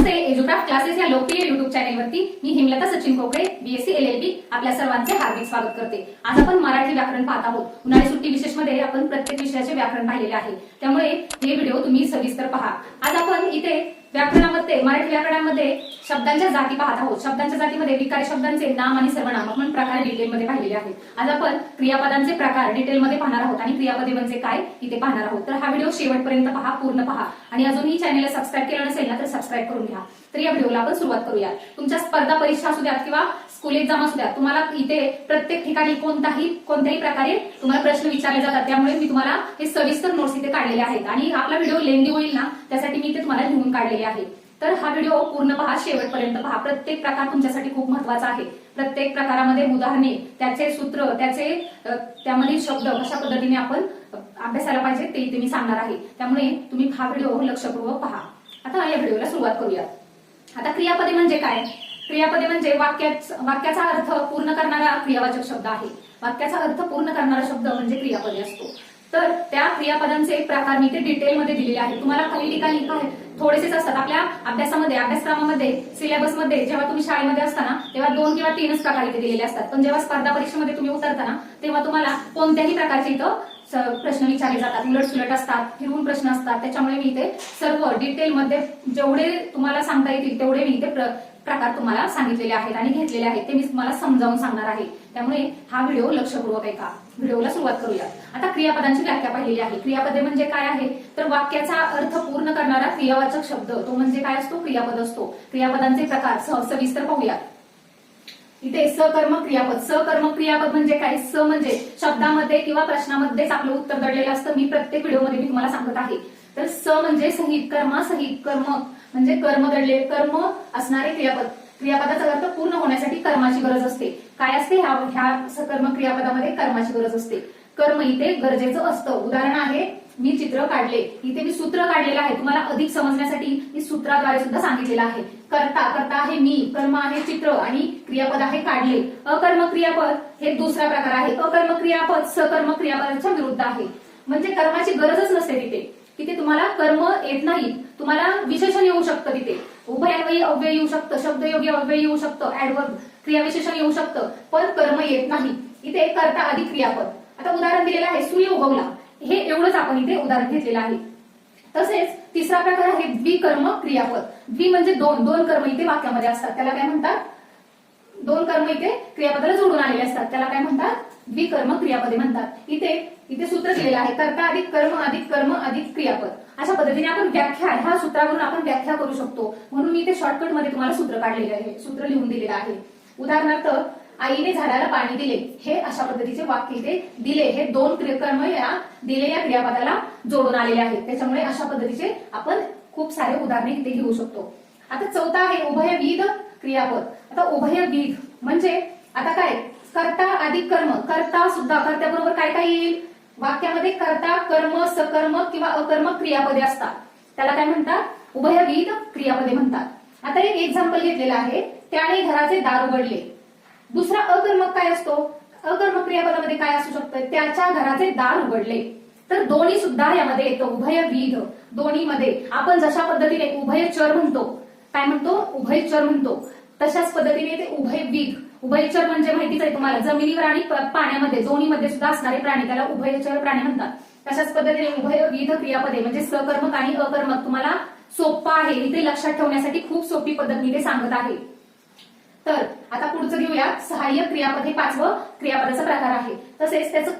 नमस्ते. एज्युक्राफ्ट classes या लोकप्रिय YouTube चॅनेलवरती मी Himlata Sachin Kokade BSc L L B आपल्या सर्वांचे हार्दिक स्वागत करते. आज आपण मराठी व्याकरण पाहत आहोत. उन्हाळी सुट्टी विशेषमध्ये आपण प्रत्येक विषयाचे व्याकरण पाहिलेले आहे. त्यामुळे हे व्हिडिओ तुम्ही सविस्तर पहा. आज आपण इथे व्याकरणामध्ये मराठी व्याकरणामध्ये शब्दांच्या जाती पाहत आहोत. शब्दांच्या जातीमध्ये विकारी शब्दांचे नाम आणि सर्वनाम आपण प्रकार डिटेलमध्ये पाहिलेले आहेत. आज आपण क्रियापदांचे प्रकार डिटेलमध्ये पाहणार आहोत आणि क्रियापदे म्हणजे काय इथे पाहणार आहोत. तर हा व्हिडिओ शेवटपर्यंत पहा पूर्ण पहा. आणि अजूनही चॅनलला सबस्क्राईब केलं नसेल ना तर सबस्क्राईब करून घ्या. तर या व्हिडिओला आपण सुरुवात करूया तुमच्या स्पर्धा परीक्षा असू द्यात किंवा स्कूल एक्झाम असू द्या तुम्हाला इथे प्रत्येक ठिकाणी कोणताही कोणत्याही प्रकारे तुम्हाला प्रश्न विचारले जातात. त्यामुळे मी तुम्हाला हे सविस्तर नोट्स इथे काढलेले आहेत. आणि आपला व्हिडिओ लेंदी होईल ना त्यासाठी मी इथे तुम्हाला लिहून काढलेले आहे. तर हा व्हिडिओ पूर्ण पहा शेवटपर्यंत पहा. प्रत्येक प्रकार तुमच्यासाठी खूप महत्त्वाचा आहे. प्रत्येक प्रकारामध्ये उदाहरणे त्याचे सूत्र त्याचे त्यामध्ये त्यामधील शब्द कशा पद्धतीने आपण अभ्यासायला अभ्यासाला पाहिजे ते इथे मी सांगणार आहे. त्यामुळे तुम्ही हा व्हिडिओ लक्षपूर्वक पहा. आता या व्हिडिओला सुरुवात करूया. आता क्रियापदे म्हणजे काय? क्रियापदे म्हणजे वाक्याच वाक्याचा अर्थ पूर्ण करणारा क्रियावाचक शब्द आहे. वाक्याचा अर्थ पूर्ण करणारा शब्द म्हणजे क्रियापदे असतो. तर त्या क्रियापदांचे प्रकार मी ते डिटेलमध्ये दिलेले आहे तुम्हाला खाली ठिकाणी काय थोडेसेच असतात. आपल्या अभ्यासामध्ये अभ्यासक्रमामध्ये सिलेबसमध्ये जेव्हा तुम्ही शाळेमध्ये असताना तेव्हा दोन किंवा तीनच प्रकार इथे दिलेले असतात. पण जेव्हा स्पर्धा परीक्षेमध्ये तुम्ही उतरताना तेव्हा तुम्हाला कोणत्याही प्रकारचे इथं प्रश्न विचारले जातात. उलट सुलट असतात फिरवून प्रश्न असतात. त्याच्यामुळे मी इथे सर्व डिटेलमध्ये जेवढे तुम्हाला सांगता येतील तेवढे मी इथे प्र- प्रकार तुम्हाला सांगितलेले आहेत आणि घेतलेले आहेत ते मी तुम्हाला समजावून सांगणार आहे. त्यामुळे हा व्हिडिओ लक्षपूर्वक ऐका. व्हिडिओला सुरुवात करूया. आता क्रियापदांची व्याख्या पाहिलेली आहे. क्रियापदे म्हणजे काय आहे? तर वाक्याचा अर्थ पूर्ण करणारा क्रियावाचक शब्द तो म्हणजे काय असतो? क्रियापद असतो. क्रियापदांचे प्रकार स- सविस्तर पाहूया. इथे सकर्म क्रियापद. सकर्म क्रियापद म्हणजे काय? स म्हणजे शब्दामध्ये किंवा प्रश्नामध्येच आपलं उत्तर दडलेलं असतं. मी प्रत्येक व्हिडिओमध्ये मी तुम्हाला सांगत आहे. तर स म्हणजे सहित कर्मा सहित कर्म. म्हणजे कर्म घडले. कर्म असणारे क्रियापद. क्रियापदाचा अर्थ पूर्ण होण्यासाठी कर्माची गरज असते. काय असते? ह्या ह्या सकर्म क्रियापदामध्ये कर्माची गरज असते. कर्म इथे गरजेचं असतं. उदाहरण आहे मी चित्र काढले. इथे मी सूत्र काढलेलं आहे. तुम्हाला अधिक समजण्यासाठी मी सूत्राद्वारे सुद्धा सांगितलेलं आहे. कर्ता करता आहे मी. कर्म आहे चित्र आणि क्रियापद आहे काढले. अकर्म क्रियापद हे दुसरा प्रकार आहे. अकर्म क्रियापद सकर्म क्रियापदाच्या विरुद्ध आहे. म्हणजे कर्माची गरजच नसते तिथे. तिथे तुम्हाला कर्म येत नाही तुम्हाला विशेषण येऊ शकतं तिथे. उभयान्वयी अव्यय येऊ शकतं शब्दयोगी अव्यय येऊ शकतं ऍडवर्ब क्रियाविशेषण येऊ शकतं पण कर्म येत नाही. इथे कर्ता अधिक क्रियापद. आता उदाहरण दिलेलं आहे सूर्य उगवला. हे एवढंच आपण इथे उदाहरण घेतलेलं आहे. तसेच तिसरा प्रकार आहे द्विकर्म क्रियापद. द्वि म्हणजे दोन दोन कर्म इथे वाक्यामध्ये असतात. त्याला काय म्हणतात? दोन कर्म इथे क्रियापदाला जोडून आलेले असतात. त्याला काय म्हणतात? द्विकर्म क्रियापदे म्हणतात. इथे इथे सूत्र दिलेलं आहे. कर्ता अधिक कर्म अधिक कर्म अधिक क्रियापद. अशा पद्धतीने आपण व्याख्या ह्या सूत्रावरून आपण व्याख्या करू शकतो. म्हणून मी इथे शॉर्टकटमध्ये तुम्हाला सूत्र काढलेले आहे. सूत्र लिहून दिलेलं आहे. उदाहरणार्थ आईने झाडाला पाणी दिले. हे अशा पद्धतीचे वाक्य इथे दिले. हे दोन कर्म या दिलेल्या क्रियापदाला जोडून आलेले आहेत. त्याच्यामुळे अशा पद्धतीचे आपण खूप सारे उदाहरणे इथे घेऊ शकतो. आता चौथा आहे उभयविध क्रियापद. आता उभय उभयविध म्हणजे आता काय? कर्ता अधिक कर्म. कर्ता सुद्धा कर्त्याबरोबर काय काय येईल? वाक्यामध्ये कर्ता कर्म सकर्म किंवा अकर्म क्रियापदे असतात. त्याला काय म्हणतात? उभयविध क्रियापदे म्हणतात. आता एक एक्झाम्पल घेतलेलं आहे. त्याने घराचे दार उघडले. दुसरा अकर्मक काय असतो? अकर्मक क्रियापदामध्ये काय असू शकतं? त्याच्या घराचे दार उघडले. तर दोन्ही सुद्धा यामध्ये येतो. उभयविध दोन्हीमध्ये. आपण जशा पद्धतीने उभयचर म्हणतो काय म्हणतो? उभयचर म्हणतो. तशाच पद्धतीने ते उभयविध उभयचर म्हणजे माहितीच आहे तुम्हाला. जमिनीवर आणि पाण्यामध्ये दोन्हीमध्ये सुद्धा असणारे प्राणी त्याला उभयचर प्राणी म्हणतात. तशाच पद्धतीने उभयविध क्रियापदे म्हणजे सकर्मक आणि अकर्मक तुम्हाला सोप्पा आहे. इथे लक्षात ठेवण्यासाठी खूप सोपी पद्धत मी ते सांगत आहे. तर आता पुढचं घेऊया. सहाय्य क्रियापद हे पाचवं क्रियापदाचा प्रकार आहे. तसेच त्याचं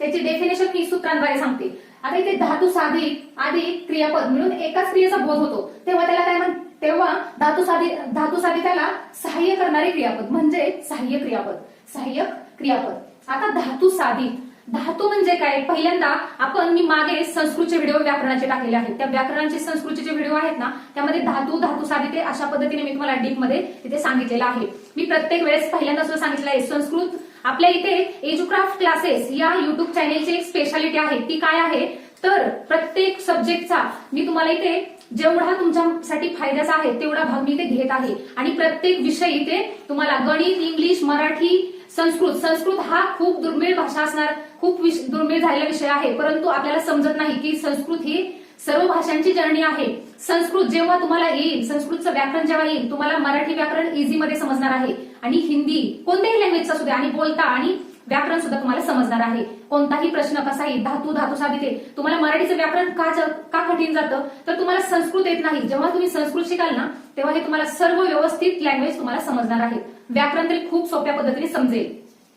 त्याची डेफिनेशन मी सूत्रांद्वारे सांगते. आता इथे धातू साधी आधी क्रियापद. मिळून एकाच क्रियेचा बोध होतो. तेव्हा त्याला काय म्हण तेव्हा धातू साधी धातू त्याला सहाय्य करणारे क्रियापद म्हणजे सहाय्य क्रियापद सहाय्यक क्रियापद. आता धातू साधित धातू म्हणजे काय? पहिल्यांदा आपण मी मागे संस्कृतचे व्हिडिओ व्याकरणाचे टाकलेले आहेत. त्या व्याकरणाचे संस्कृतचे व्हिडिओ आहेत ना त्यामध्ये धातू धातू साधिते अशा पद्धतीने मी तुम्हाला डीपमध्ये तिथे सांगितलेलं आहे. मी प्रत्येक वेळेस पहिल्यांदा सुद्धा सांगितलं आहे संस्कृत. आपल्या इथे एज्युक्राफ्ट क्लासेस या युट्यूब चॅनेलची एक स्पेशालिटी आहे. ती काय आहे? तर प्रत्येक सब्जेक्टचा मी तुम्हाला इथे जेवढा तुमच्यासाठी फायद्याचा आहे तेवढा भाग मी ते घेत आहे. आणि प्रत्येक विषय इथे तुम्हाला गणित इंग्लिश मराठी संस्कृत संस्कृत हा खूप दुर्मिळ भाषा असणार खूप दुर्मिळ झालेला विषय आहे. परंतु आपल्याला समजत नाही की संस्कृत ही सर्व भाषांची जर्नी आहे. संस्कृत जेव्हा तुम्हाला येईल संस्कृतचं व्याकरण जेव्हा येईल तुम्हाला मराठी व्याकरण इझीमध्ये समजणार आहे. आणि हिंदी कोणत्याही लँग्वेजचा सुद्धा आणि बोलता आणि व्याकरण सुद्धा तुम्हाला समजणार आहे. कोणताही प्रश्न कसा येईल धातू धातू साधित तुम्हाला मराठीचं व्याकरण का का कठीण जातं? तर तुम्हाला संस्कृत येत नाही. जेव्हा तुम्ही संस्कृत शिकाल ना तेव्हा हे तुम्हाला सर्व व्यवस्थित लँग्वेज तुम्हाला समजणार आहे. व्याकरण तरी खूप सोप्या पद्धतीने समजेल.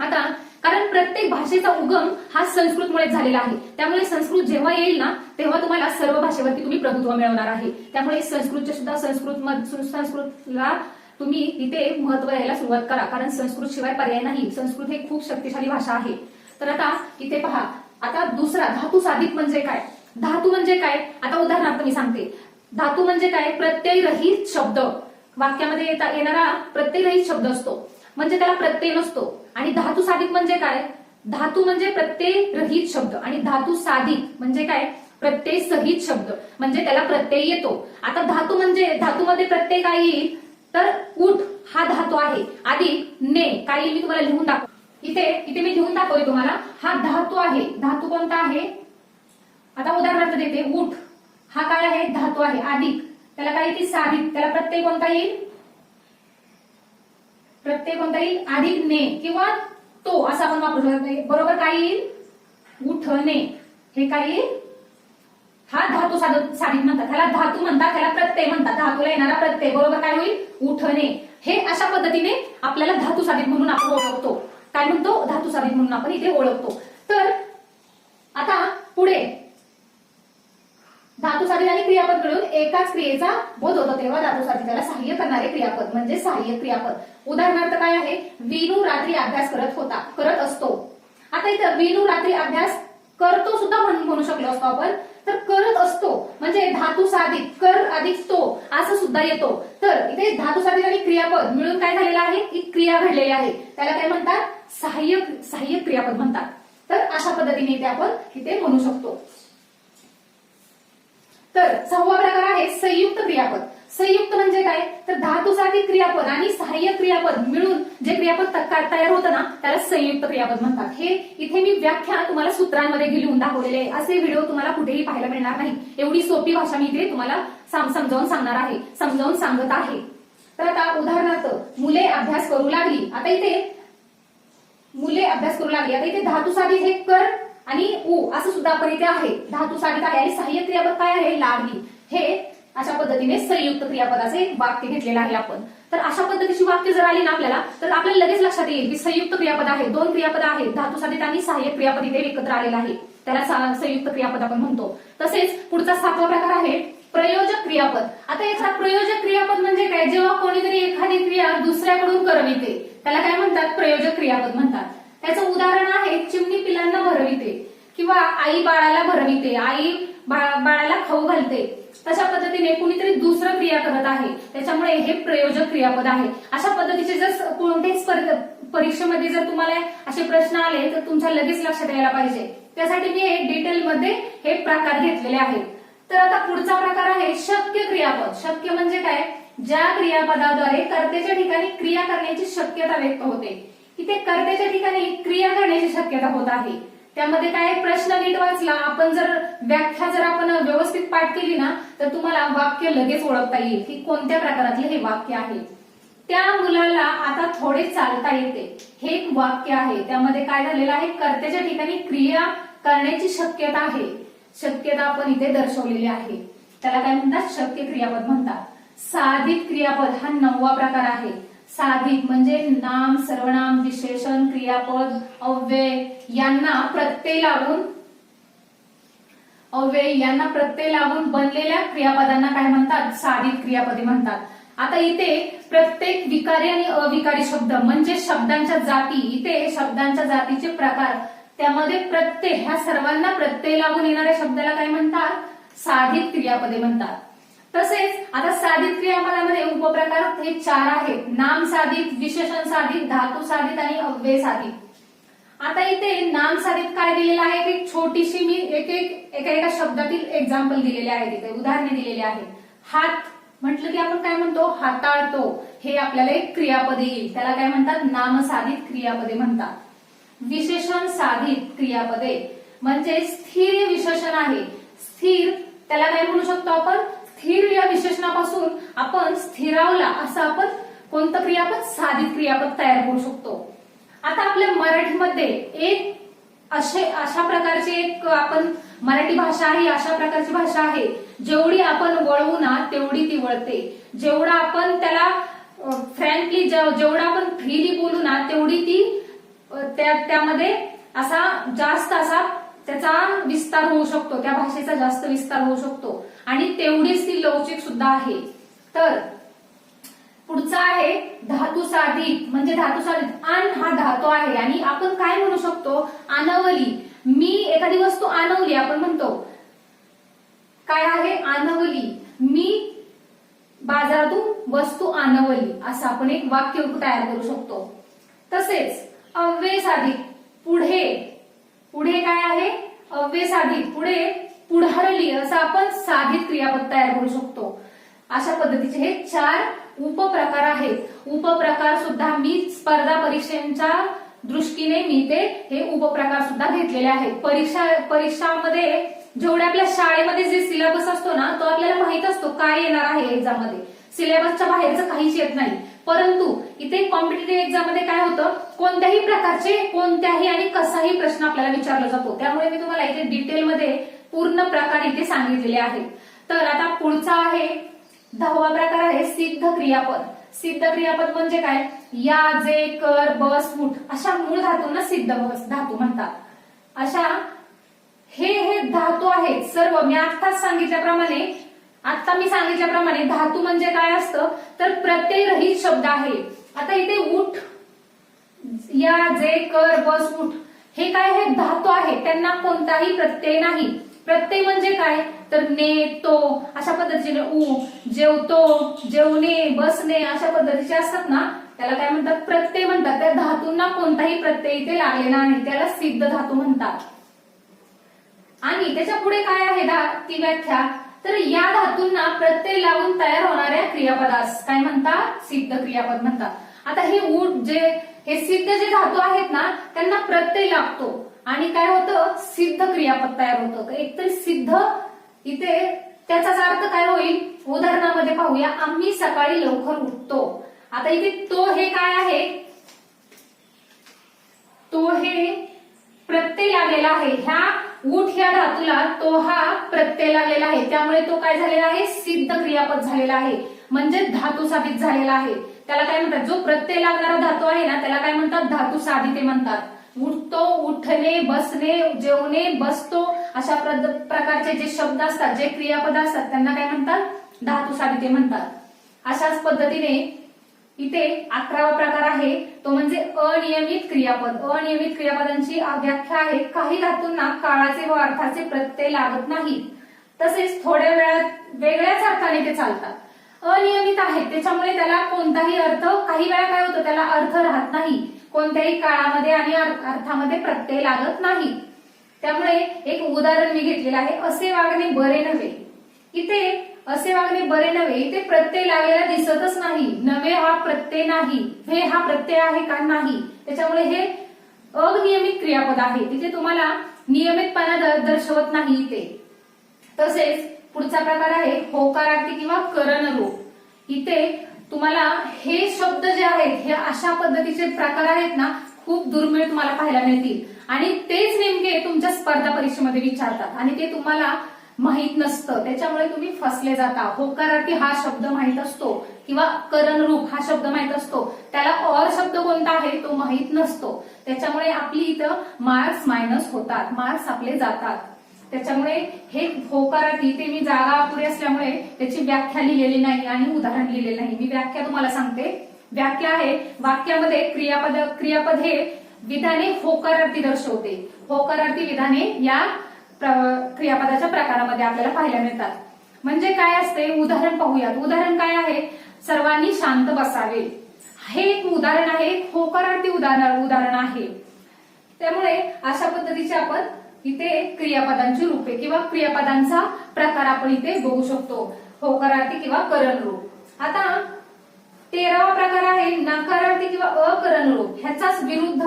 आता कारण प्रत्येक भाषेचा उगम हा संस्कृतमुळे झालेला आहे. त्यामुळे संस्कृत जेव्हा येईल ना तेव्हा तुम्हाला सर्व भाषेवरती तुम्ही प्रभुत्व मिळवणार आहे. त्यामुळे संस्कृतचे सुद्धा संस्कृत संस्कृतला तुम्ही इथे महत्त्व द्यायला सुरुवात करा कारण संस्कृत शिवाय पर्याय नाही. संस्कृत हे खूप शक्तिशाली भाषा आहे. तर आता इथे पहा. आता दुसरा धातू साधित म्हणजे काय? धातू म्हणजे काय? आता उदाहरणार्थ मी सांगते. धातू म्हणजे काय? प्रत्ययरहित शब्द. वाक्यामध्ये येणारा प्रत्ययरहित शब्द असतो. म्हणजे त्याला प्रत्यय नसतो. आणि धातू साधित म्हणजे काय? धातू म्हणजे प्रत्यय रहित शब्द. आणि धातू साधित म्हणजे काय? प्रत्यय सहित शब्द. म्हणजे त्याला प्रत्यय येतो. आता धातू म्हणजे धातूमध्ये प्रत्यय काय येईल? तर उठ हा धातू आहे. आधी ने काय मी तुम्हाला लिहून दाखव इथे इथे मी लिहून दाखवते तुम्हाला. हा धातू आहे. धातू कोणता आहे? आता उदाहरणार्थ देते उठ. हा काय आहे? धातू आहे. अधिक त्याला काय येते साधिक त्याला प्रत्यय कोणता येईल? प्रत्यय कोणता येईल? अधिक ने किंवा तो असा आपण वापरू शकतो. बरोबर काय येईल? उठणे हे काय येईल? हा धातू साध- साधित म्हणतात. त्याला धातू म्हणतात त्याला प्रत्यय म्हणतात. धातूला येणारा प्रत्यय बरोबर काय होईल? उठणे. हे अशा पद्धतीने आपल्याला धातू साधित म्हणून आपण ओळखतो. काय म्हणतो? धातू साधित म्हणून आपण इथे ओळखतो. तर आता पुढे. धातू साधित आणि क्रियापद मिळून एकाच क्रियेचा बोध होतो. तेव्हा धातू साधित त्याला सहाय्य करणारे क्रियापद म्हणजे सहाय्य क्रियापद. उदाहरणार्थ काय आहे? विनू रात्री अभ्यास करत होता करत असतो. आता इथं विनू रात्री अभ्यास करतो सुद्धा म्हणू शकलो असतो आपण. तर करत असतो. म्हणजे धातू साधित कर अधिक तो असं सुद्धा येतो. तर इथे धातू साधित आणि क्रियापद मिळून काय झालेलं आहे? की क्रिया घडलेली आहे. त्याला काय म्हणतात? सहाय्यक सहाय्यक क्रियापद म्हणतात. तर अशा पद्धतीने इथे आपण इथे म्हणू शकतो. तर सहावा प्रकार आहे संयुक्त क्रियापद. संयुक्त म्हणजे काय? तर धातुसाठी क्रियापद आणि सहाय्यक क्रियापद मिळून जे क्रियापद तत्काळ तयार होतं ना त्याला संयुक्त क्रियापद म्हणतात. हे इथे मी व्याख्या तुम्हाला सूत्रांमध्ये लिहून दाखवलेले आहे. असे व्हिडिओ तुम्हाला कुठेही पाहायला मिळणार नाही. एवढी सोपी भाषा मी इथे तुम्हाला साम- समजावून सांगणार आहे. समजावून सांगत आहे. तर आता उदाहरणार्थ मुले अभ्यास करू लागली. आता इथे मुले अभ्यास करू लागली. आता इथे धातू हे कर आणि उ असं सुद्धा आपण इथे आहे. धातू काय आहे? आणि क्रियापद काय आहे? लागली हे अशा पद्धतीने संयुक्त क्रियापदाचे वाक्य घेतलेलं आहे आपण. तर अशा पद्धतीची वाक्य जर आली ना आपल्याला तर आपल्याला लगेच लक्षात येईल की संयुक्त क्रियापद आहे दोन क्रियापद आहेत. धातूसाठी त्यांनी सहाय्यक क्रियापद इथे एकत्र आलेलं आहे. त्याला संयुक्त क्रियापद आपण म्हणतो. तसेच पुढचा सातवा प्रकार आहे प्रयोजक क्रियापद. आता याचा प्रयोजक क्रियापद म्हणजे काय? जेव्हा कोणीतरी एखादी क्रिया दुसऱ्याकडून करविते त्याला काय म्हणतात? प्रयोजक क्रियापद म्हणतात. त्याचं उदाहरण आहे चिमणी पिलांना भरविते किंवा आई बाळाला भरविते आई बाळाला खाऊ घालते. पद्धतीने कुणीतरी दुसरं क्रिया करत आहे. त्याच्यामुळे हे प्रयोजक क्रियापद आहे. अशा पद्धतीचे जर कोणत्याही परीक्षेमध्ये जर तुम्हाला असे प्रश्न आले तर तुमच्या लगेच लक्षात यायला पाहिजे. त्यासाठी मी हे डिटेलमध्ये हे प्रकार घेतलेले आहेत. तर आता पुढचा प्रकार आहे शक्य क्रियापद. शक्य म्हणजे काय? ज्या क्रियापदाद्वारे कर्त्याच्या ठिकाणी क्रिया करण्याची शक्यता व्यक्त होते. इथे कर्त्याच्या ठिकाणी क्रिया करण्याची शक्यता होत आहे. त्यामध्ये काय प्रश्न नीट वाचला. आपण जर व्याख्या जर आपण व्यवस्थित पाठ केली ना तर तुम्हाला वाक्य लगेच ओळखता येईल की कोणत्या प्रकारातले हे वाक्य आहे. त्या मुलाला आता थोडे चालता येते. हे एक वाक्य आहे. त्यामध्ये काय झालेलं आहे? कर्त्याच्या ठिकाणी क्रिया करण्याची शक्यता आहे. शक्यता आपण इथे दर्शवलेली आहे. त्याला काय म्हणतात? शक्य क्रियापद म्हणतात. साधित क्रियापद हा नववा प्रकार आहे. साधित म्हणजे नाम सर्वनाम विशेषण क्रियापद अव्यय यांना प्रत्यय लावून अव्यय यांना प्रत्यय लावून बनलेल्या क्रियापदांना काय म्हणतात? साधित क्रियापदे म्हणतात. आता इथे प्रत्येक विकारी आणि अविकारी शब्द म्हणजे शब्दांच्या जाती इथे शब्दांच्या जातीचे प्रकार त्यामध्ये प्रत्यय ह्या सर्वांना प्रत्यय लागून येणाऱ्या शब्दाला काय म्हणतात? साधित क्रियापदे म्हणतात. तसेच आता साधित क्रियापदामध्ये उपप्रकार हे चार आहेत. नाम साधित विशेषण साधित धातू साधित आणि अव्यय साधित आता इथे नाम साधित काय दिलेलं आहे? एक छोटीशी मी एक एक एका एका शब्दातील एक्झाम्पल दिलेले आहे तिथे उदाहरणे दिलेली आहेत हात म्हटलं की आपण काय म्हणतो? हाताळतो. हे आपल्याला एक क्रियापदे येईल. त्याला काय म्हणतात? नामसाधित क्रियापदे म्हणतात. विशेषण साधित क्रियापदे. म्हणजे स्थिर विशेषण आहे. स्थिर त्याला काय म्हणू शकतो आपण? स्थिर या विशेषणापासून आपण स्थिरावला असं आपण कोणतं क्रियापद? साधित क्रियापद तयार करू शकतो. आता आपल्या मराठीमध्ये एक असे अशा प्रकारची एक आपण मराठी भाषा आहे अशा प्रकारची भाषा आहे. जेवढी आपण वळवू ना तेवढी ती वळते. जेवढा आपण त्याला फ्रँकली जेवढा आपण फ्रीली बोलू ना तेवढी ती त्या त्यामध्ये असा जास्त असा त्याचा विस्तार होऊ शकतो त्या भाषेचा जास्त विस्तार होऊ शकतो. आणि तेवढीच ती लवचिक सुद्धा आहे. तर पुढचा आहे धातू साधित. म्हणजे धातू साधित. आण हा धातू आहे. आणि आपण काय म्हणू शकतो? अनवली मी एखादी वस्तू आणवली आपण म्हणतो. काय आहे? अनवली मी बाजारातून वस्तू आणवली असं आपण एक वाक्य तयार करू शकतो. तसेच अव्यय साधित. पुढे पुढे काय आहे? अव्यय साधित पुढे पुढारली असं आपण साधित क्रियापद तयार करू शकतो. अशा पद्धतीचे हे चार उपप्रकार आहेत. उपप्रकार सुद्धा मी स्पर्धा परीक्षेच्या दृष्टीने मी ते हे उपप्रकार सुद्धा घेतलेले आहेत. परीक्षा परीक्षामध्ये जेवढे आपल्या शाळेमध्ये जे सिलेबस असतो ना तो आपल्याला माहीत असतो काय येणार आहे एक्झाममध्ये. सिलेबसच्या बाहेरचं काहीच येत नाही. परंतु इथे कॉम्पिटेटिव्ह एक्झाममध्ये काय होतं? कोणत्याही प्रकारचे कोणत्याही आणि कसाही प्रश्न आपल्याला विचारला जातो. त्यामुळे मी तुम्हाला इथे डिटेलमध्ये पूर्ण प्रकार इथे सांगितलेले आहेत. तर आता पुढचा आहे दहावा प्रकार आहे सिद्ध क्रियापद. सिद्ध क्रियापद म्हणजे काय? या जे कर बस उठ अशा मूळ धातूंना सिद्ध बस धातू म्हणतात. अशा हे हे धातू आहेत. सर्व मी आत्ताच सांगितल्याप्रमाणे आता मी सांगितल्याप्रमाणे धातू म्हणजे काय असतं? तर प्रत्ययरहित शब्द आहे. आता इथे उठ. या जे कर बस उठ. हे काय हे धातू आहे त्यांना कोणताही प्रत्यय नाही. प्रत्यय म्हणजे काय? तर ने तो अशा पद्धतीने उ जेवतो जेवणे बसणे अशा पद्धतीचे असतात ना त्याला काय म्हणतात? प्रत्यय म्हणतात. त्या धातूंना कोणताही प्रत्यय इथे लागलेला नाही. त्याला सिद्ध धातू म्हणतात. आणि त्याच्या पुढे काय आहे? ती व्याख्या तर या धातूंना प्रत्यय लावून तयार होणाऱ्या क्रियापदास काय म्हणतात? सिद्ध क्रियापद म्हणतात. आता हे ऊट जे हे सिद्ध जे धातू आहेत ना त्यांना प्रत्यय लागतो. आणि काय होतं? सिद्ध क्रियापद तयार होतं. एकतर सिद्ध इथे त्याचाच अर्थ काय होईल? उदाहरणामध्ये पाहूया. आम्ही सकाळी लवकर उठतो. आता इथे तो हे काय आहे? तो हे प्रत्यय लागलेला आहे. ह्या उठ या धातूला. तो हा प्रत्यय लागलेला आहे. त्यामुळे तो काय झालेला आहे? सिद्ध क्रियापद झालेला आहे. म्हणजे धातू साधित झालेला आहे. त्याला काय म्हणतात? जो प्रत्यय लागणारा धातू आहे ना त्याला काय म्हणतात? धातू साधिते म्हणतात. उठतो उठणे बसणे जेवणे बसतो अशा प्रकारचे जे शब्द असतात जे क्रियापद असतात त्यांना काय म्हणतात? धातू साधिते म्हणतात. अशाच पद्धतीने इथे अकरावा प्रकार आहे. तो म्हणजे अनियमित क्रियापद. अनियमित क्रियापदांची व्याख्या आहे. काही धातूंना काळाचे व अर्थाचे प्रत्यय लागत नाहीत तसेच थोड्या वेळात वेगळ्याच अर्थाने ते चालतात. अनियमित आहेत त्याच्यामुळे त्याला कोणताही अर्थ काही वेळा काय होतं त्याला अर्थ राहत नाही. कोणत्याही काळामध्ये आणि अर्थामध्ये प्रत्यय लागत नाही. त्यामुळे एक उदाहरण मी घेतलेलं आहे. असे वागणे बरे नव्हे. इथे असे वागणे बरे नव्हे इथे प्रत्यय लागलेला दिसतच नाही. नवे हा प्रत्यय नाही. हे हा प्रत्यय आहे का नाही? त्याच्यामुळे हे अनियमित क्रियापद आहे. तिथे तुम्हाला नियमितपणा दर्शवत नाही इथे. तसेच पुढचा प्रकार आहे होकारार्थी किंवा करण रूप. इथे तुम्हाला हे शब्द जे आहेत हे अशा पद्धतीचे प्रकार आहेत ना खूप दुर्मिळ तुम्हाला पाहायला मिळतील. आणि तेच नेमके तुमच्या स्पर्धा परीक्षेमध्ये विचारतात. आणि ते तुम्हाला माहीत नसतं. त्याच्यामुळे तुम्ही फसले जाता. होकारार्थी हा शब्द माहीत असतो किंवा करणरूप हा शब्द माहीत असतो. त्याला और शब्द कोणता आहे तो माहीत नसतो. त्याच्यामुळे आपली इथं मार्क्स मायनस होतात. मार्क्स आपले जातात. त्याच्यामुळे हे होकारार्थी ते मी जागा अपुरी असल्यामुळे त्याची व्याख्या लिहिलेली नाही आणि उदाहरण लिहिलेलं नाही. मी व्याख्या तुम्हाला सांगते. व्याख्या आहे वाक्यामध्ये क्रियापद क्रियापद हे विधाने होकारार्थी दर्शवते. होकारार्थी विधाने या क्रियापदाच्या प्रकारामध्ये आपल्याला पाहायला मिळतात. म्हणजे काय असते? उदाहरण पाहूयात. उदाहरण काय आहे? सर्वांनी शांत बसावे. हे एक उदाहरण आहे. होकारार्थी उदाहरण उदाहरण आहे. त्यामुळे अशा पद्धतीचे आपण इथे क्रियापदांची रूपे किंवा क्रियापदांचा प्रकार आपण इथे बघू शकतो. होकारार्थी किंवा करण रूप. आता तेरावा प्रकार आहे नकारार्थी किंवा अकरण रूप. ह्याचाच विरुद्ध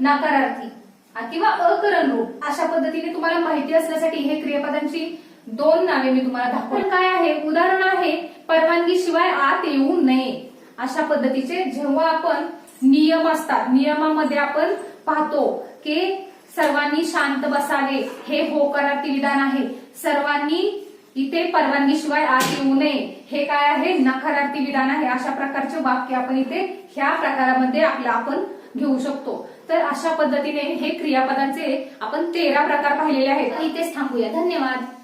नकारार्थी किंवा अकरण रूप अशा पद्धतीने तुम्हाला माहिती असण्यासाठी हे क्रियापदांची दोन नावे मी तुम्हाला दाखवून काय आहे? उदाहरण आहे परवानगी शिवाय आत येऊ नये. अशा पद्धतीचे जेव्हा आपण नियम असतात नियमामध्ये आपण पाहतो की सर्वांनी शांत बसावे हे होकारार्थी विधान आहे. सर्वांनी इथे परवानगी शिवाय आत येऊ नये. हे काय आहे? नकारार्थी विधान आहे. अशा प्रकारचे वाक्य आपण इथे ह्या प्रकारामध्ये आपलं आपण घेऊ शकतो. तर अशा पद्धतीने हे क्रियापदांचे आपण तेरा प्रकार पाहिलेले आहेत. इथेच थांबूया. धन्यवाद.